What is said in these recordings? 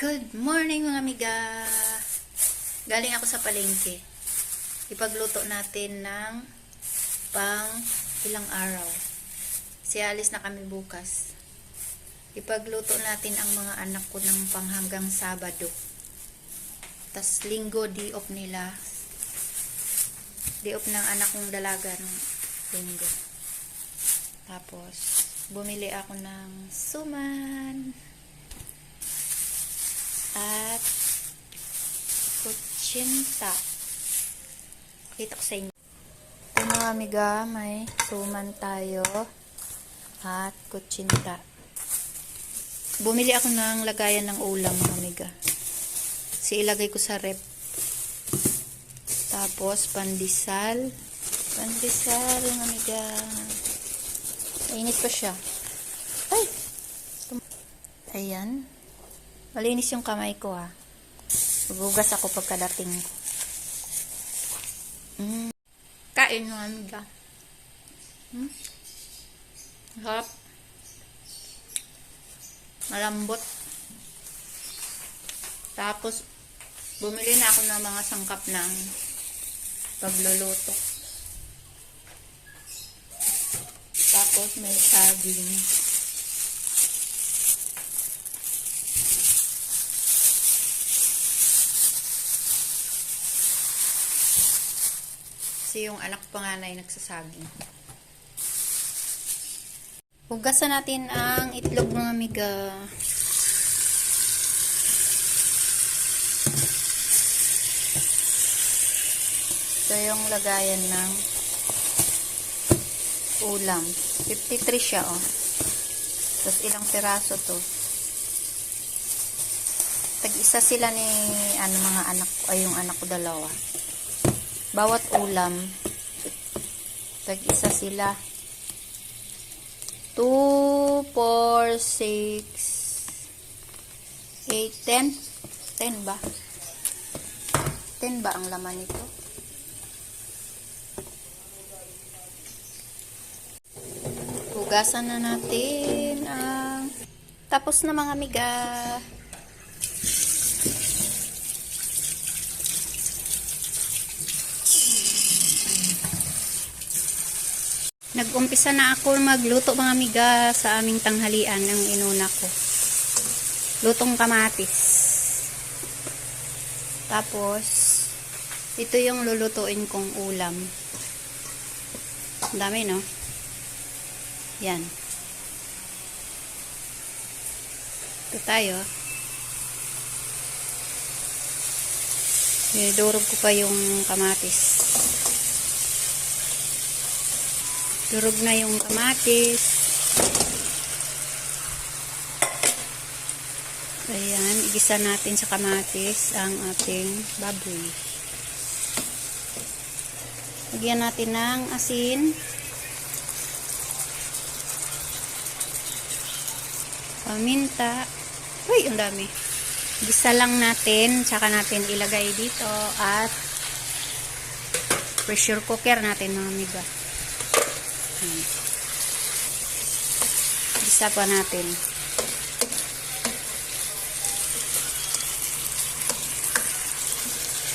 Good morning mga amiga! Galing ako sa palengke. Ipagluto natin ng pang ilang araw. Si alis na kami bukas. Ipagluto natin ang mga anak ko ng pang hanggang Sabado. Tas linggo di off nila. Di off ng anak kong dalaga ng linggo. Tapos, bumili ako ng suman at kutsinta. Kita ko sa inyo. Ito mga amiga, may suman tayo at kutsinta. Bumili ako ng lagayan ng ulam mga amiga. Si ilagay ko sa rep. Tapos pandesal. Pandesal mga amiga. Mainit pa siya. Ay! Ayan. Malinis yung kamay ko ha. Magugas ako pagkadating. Mm. Kain mo amiga. Hmm? Harap. Malambot. Tapos, bumili na ako ng mga sangkap ng pagluluto. Tapos, may saging. Kasi yung anak panganay nagsasaging. Hugasan natin ang itlog mga amiga. Ito yung lagayan ng ulam. 53 siya, oh. Tapos ilang piraso to. Tag-isa sila ni ano mga anak ay yung anak ko dalawa. Bawat ulam tag-isa sila. 2 4 6 8 10 10 ba? 10 ba ang laman nito? Hugasan na natin ang tapos na mga miga. Nag-umpisa na ako magluto mga miga sa aming tanghalian ng inuna ko. Lutong kamatis. Tapos, ito yung lulutuin kong ulam. Dami, no? Yan. Ito tayo. Durog ko pa yung kamatis. Durog na yung kamatis. Ayan, igisa natin sa kamatis ang ating baboy. Lagyan natin ng asin. Paminta. Uy, ang dami. Gisa lang natin, tsaka natin ilagay dito at pressure cooker natin mga amiga. Hmm. Gisa pa natin.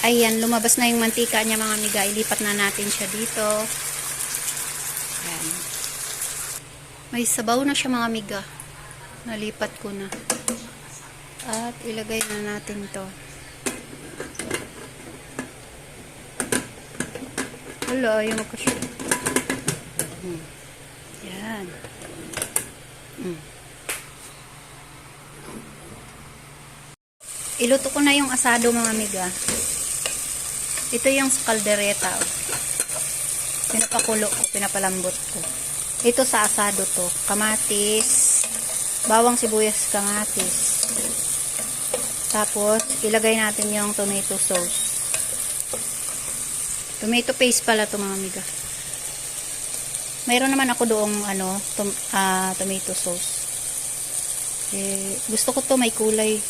Ayan, lumabas na yung mantika niya mga amiga. Ilipat na natin siya dito. Ayan. May sabaw na siya mga amiga. Nalipat ko na. At ilagay na natin to. Wala, ayaw siya. Yan. Hmm. Iluto ko na yung asado mga amiga. Ito yung kaldereta. oh. Pinapakulo ko, pinapalambot ko. Ito sa asado to. Kamatis, bawang sibuyas kamatis. Tapos, ilagay natin yung tomato sauce. Tomato paste pala to mga amiga. Mayroon naman ako doong ano, tom, ah, tomato sauce. Eh, gusto ko to may kulay.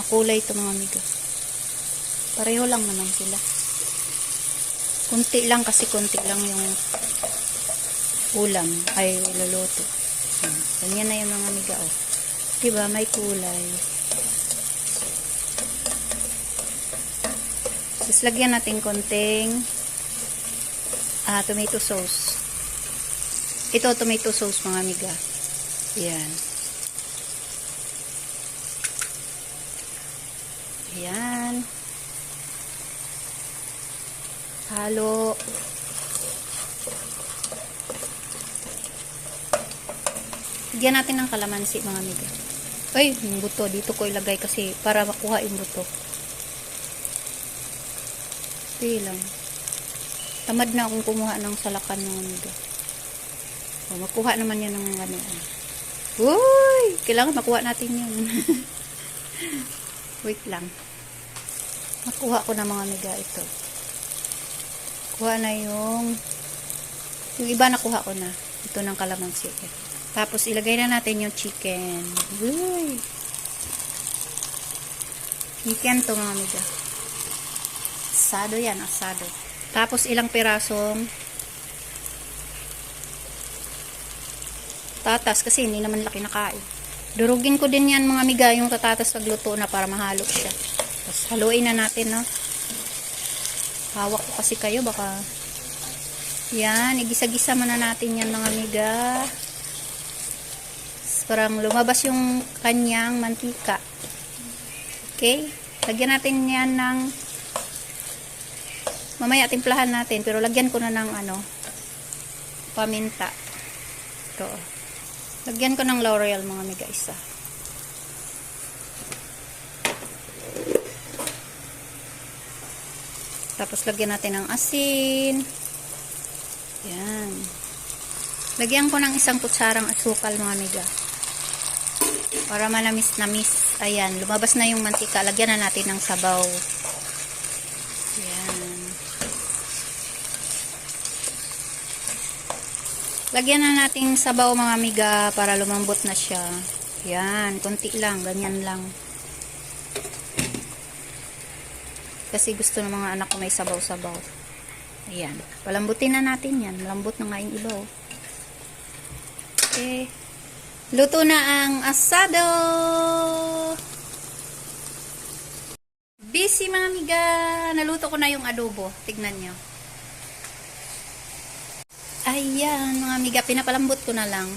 Makulay to mga amiga. Pareho lang naman sila. Kunti lang kasi kunti lang yung ulam ay luluto. Hmm. Ganyan na yung mga amiga oh. Diba, may kulay. Tapos lagyan natin konting ah, tomato sauce. Ito, tomato sauce mga amiga. Yan. Yan. Halo. Lagyan natin ng kalamansi mga amiga. Ay, yung buto. Dito ko ilagay kasi para makuha yung buto. Hindi lang. Tamad na akong kumuha ng salakan ng amiga. O, makuha naman yan ng ano. Uy! Kailangan makuha natin yun. Wait lang. Makuha ko na mga amiga ito. Kuha na yung yung iba nakuha ko na. Ito ng kalamansi. Tapos ilagay na natin yung chicken. Uy! Chicken to mga amiga. Asado yan, asado. Tapos ilang pirasong tatas kasi hindi naman laki na kain. Durugin ko din yan mga amiga yung tatatas pag luto na para mahalo siya. Tapos haluin na natin no. Hawak ko kasi kayo baka yan, igisa-gisa muna natin yan mga. Tapos Parang lumabas yung kanyang mantika. Okay? Lagyan natin yan ng mamaya timplahan natin pero lagyan ko na ng ano paminta. Ito. Lagyan ko ng L'Oreal mga amiga isa. Tapos lagyan natin ng asin. Yan. Lagyan ko ng isang kutsarang asukal mga amiga. Para manamis-namis. Ayan, lumabas na yung mantika. Lagyan na natin ng sabaw. Lagyan na natin sabaw mga amiga para lumambot na siya. Yan, konti lang, ganyan lang. Kasi gusto ng mga anak ko may sabaw-sabaw. Ayan, palambutin na natin yan. Malambot na nga yung iba oh. Okay. Luto na ang asado! Busy mga amiga! Naluto ko na yung adobo. Tignan nyo. Ayan, mga amiga, pinapalambot ko na lang.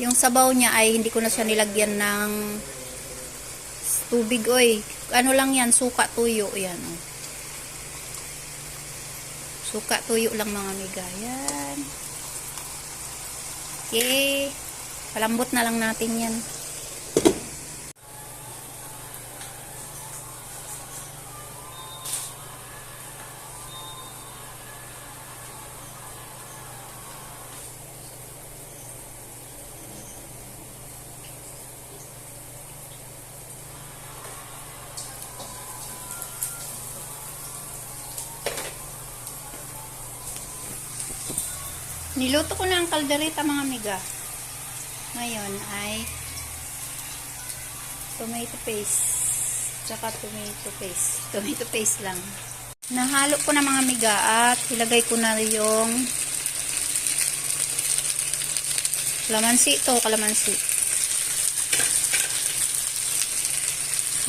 Yung sabaw niya ay hindi ko na siya nilagyan ng tubig, oy. Ano lang yan, suka tuyo, yan, oh. Suka tuyo lang mga amiga, yan. Okay. Palambot na lang natin yan. Niluto ko na ang kaldereta mga amiga. Ngayon ay tomato paste. Tsaka tomato paste. Tomato paste lang. Nahalo ko na mga amiga at ilagay ko na yung kalamansi ito, kalamansi.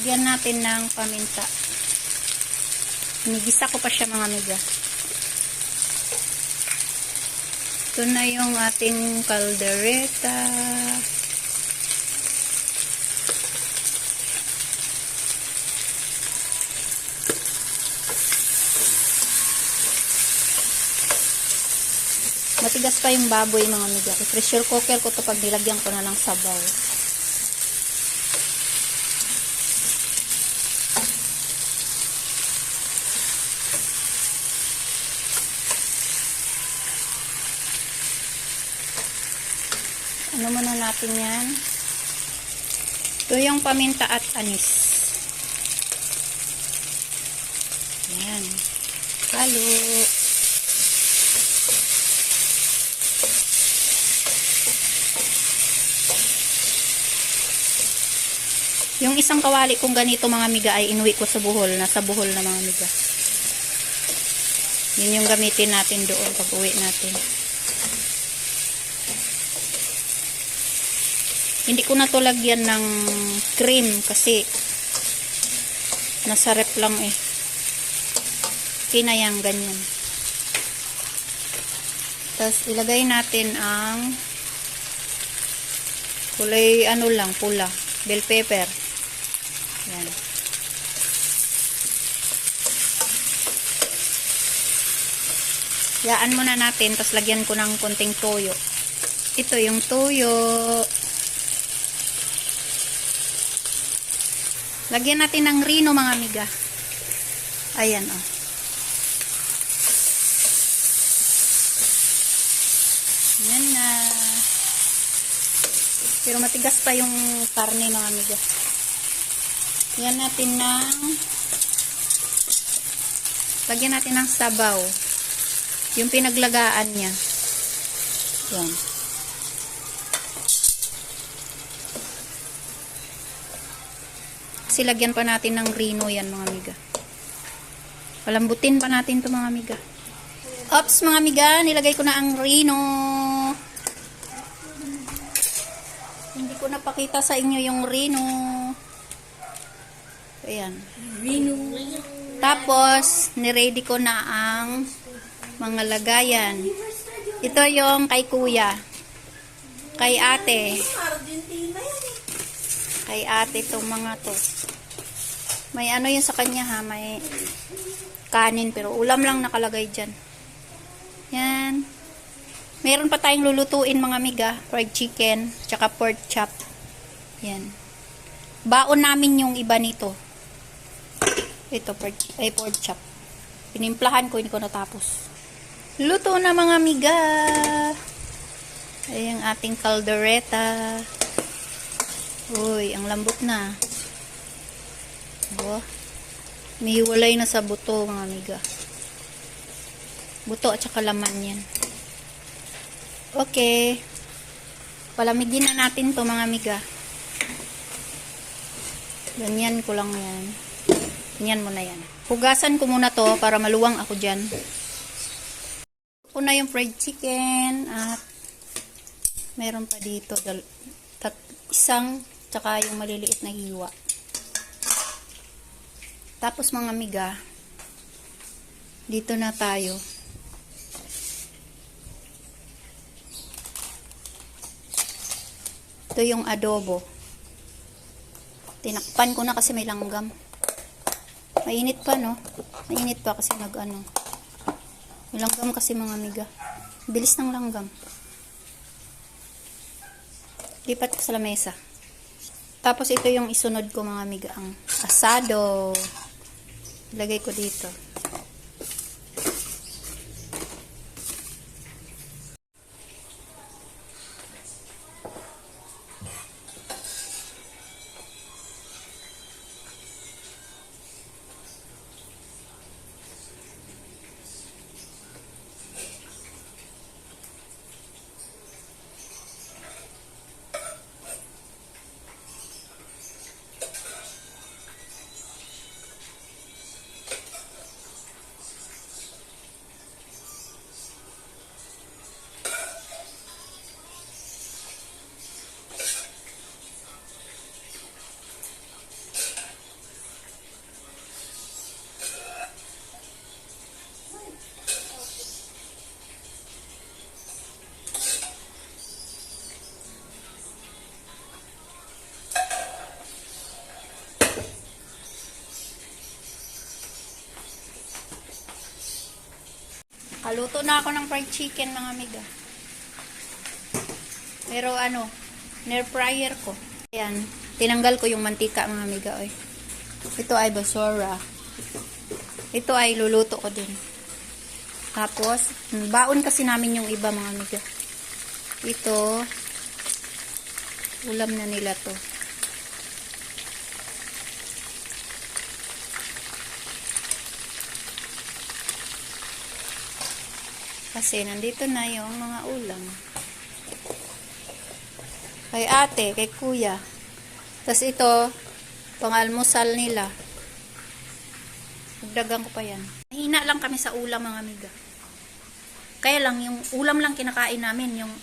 Diyan natin ng paminta. Nigisa ko pa siya mga amiga. Ito na yung ating kaldereta. Matigas pa yung baboy mga amiga. I-pressure cooker ko to pag nilagyan ko na ng sabaw. Ano muna natin yan? Ito yung paminta at anis. Yan. Halo. Yung isang kawali kong ganito mga miga ay inuwi ko sa buhol. Nasa buhol na mga miga. Yun yung gamitin natin doon pag uwi natin. Hindi ko na to lagyan ng cream kasi nasa rep lang eh. Okay na yan, ganyan. Tapos, ilagay natin ang kulay, ano lang, pula. Bell pepper. Yan. Yaan muna natin, tapos lagyan ko ng konting toyo. Ito yung toyo. Lagyan natin ng rino, mga amiga. Ayan, oh. Yan na. Pero matigas pa yung karne, mga amiga. Yan natin ng lagyan natin ng sabaw. Yung pinaglagaan niya. Yan. Kasi lagyan pa natin ng rino yan, mga amiga. Palambutin pa natin to mga amiga. Ops, mga amiga, nilagay ko na ang rino. Hindi ko napakita sa inyo yung rino. Ayan. Rino. Tapos, niready ko na ang mga lagayan. Ito yung kay kuya. Kay ate. Eh. Kay ate itong mga to. May ano yun sa kanya ha, may kanin pero ulam lang nakalagay dyan. Yan. Meron pa tayong lulutuin mga miga, fried chicken, tsaka pork chop. Yan. Baon namin yung iba nito. Ito, pork, ay, pork chop. Pinimplahan ko, hindi ko natapos. Luto na mga miga. Ay, ang ating caldereta. Uy, ang lambot na. Oh. May hiwalay na sa buto, mga amiga. Buto at saka laman yan. Okay. Palamigin na natin to mga amiga. Ganyan ko lang yan. Ganyan mo na yan. Hugasan ko muna to para maluwang ako dyan. Ko na yung fried chicken at meron pa dito tat isang tsaka yung maliliit na hiwa. Tapos mga amiga, dito na tayo. Ito yung adobo. Tinakpan ko na kasi may langgam. Mainit pa, no? Mainit pa kasi nag ano. May langgam kasi mga amiga. Bilis ng langgam. Lipat ko sa lamesa. Tapos ito yung isunod ko mga amiga. Ang asado. Ilagay ko dito. Kaluto na ako ng fried chicken mga amiga. Pero ano, near fryer ko. Ayan, tinanggal ko yung mantika mga amiga. Oy. Ito ay basura. Ito ay luluto ko din. Tapos, baon kasi namin yung iba mga amiga. Ito, ulam na nila to. Kasi nandito na yung mga ulam. Kay ate, kay kuya. Tapos ito, pang-almusal nila. Nagdagang ko pa yan. Mahina lang kami sa ulam mga amiga. Kaya lang, yung ulam lang kinakain namin, yung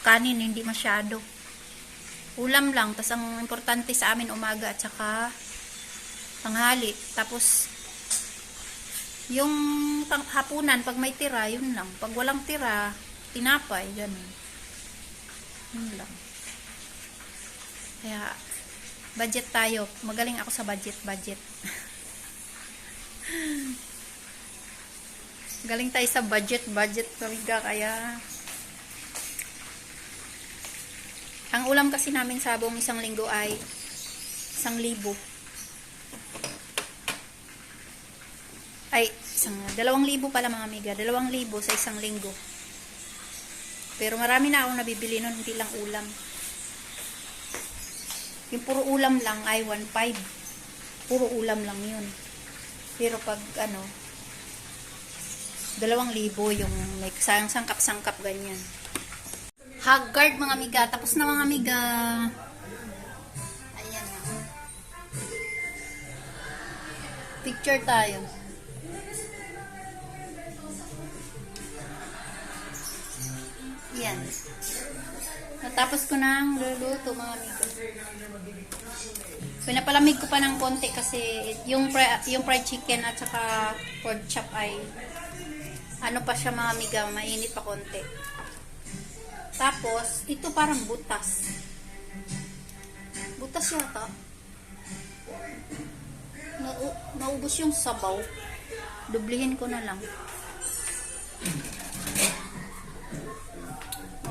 kanin hindi masyado. Ulam lang, tas ang importante sa amin umaga at saka tanghali. Tapos, Yung pang hapunan, pag may tira, yun lang. Pag walang tira, tinapay, ganun. Yun lang. Kaya, budget tayo. Magaling ako sa budget, budget. Galing tayo sa budget, budget talaga. Kaya, ang ulam kasi namin sa buong isang linggo ay isang libo. Ay, isang, dalawang libo pala mga amiga. Dalawang libo sa isang linggo. Pero marami na akong nabibili nun, hindi lang ulam. Yung puro ulam lang ay 1.5. Puro ulam lang yun. Pero pag ano, dalawang libo yung may sayang sangkap-sangkap ganyan. Haggard mga amiga. Tapos na mga amiga. Ayan na. Picture tayo. Natapos ko na ang luluto mga amiga. Pinapalamig ko pa ng konti kasi yung fry, yung fried chicken at saka pork chop ay ano pa siya mga amiga, mainit pa konti. Tapos, ito parang butas. Butas yata. Na, naubos yung sabaw. Dublihin ko na lang.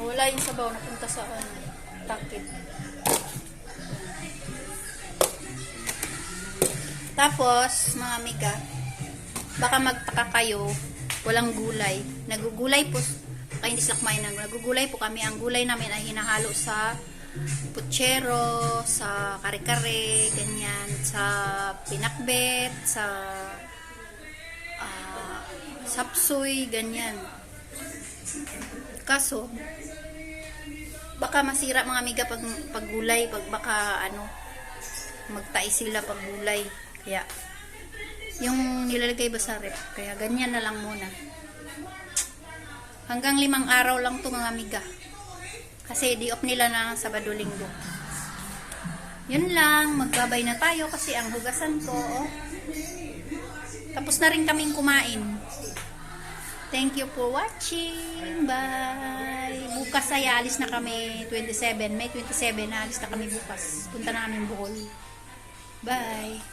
Wala yung sabaw, napunta sa ano, takip. Tapos, mga amiga, baka magtaka kayo, walang gulay. Nagugulay po, kaya hindi sila kumain ng Nagugulay po kami. Ang gulay namin ay hinahalo sa putsero, sa kare-kare, ganyan, sa pinakbet, sa ah, sapsoy, ganyan. Kaso, baka masira mga amiga pag, pag gulay, pag baka ano, magtai sila pag gulay. Kaya, yung nilalagay ba sa rep, kaya ganyan na lang muna. Hanggang limang araw lang to mga amiga. Kasi di off nila na Sabado Linggo. Yun lang, magbabay na tayo kasi ang hugasan ko, oh. Tapos na rin kaming kumain. Thank you for watching. Bye. Bukas ay alis na kami 27. May 27 na alis na kami bukas. Punta na kami Bohol. Bye.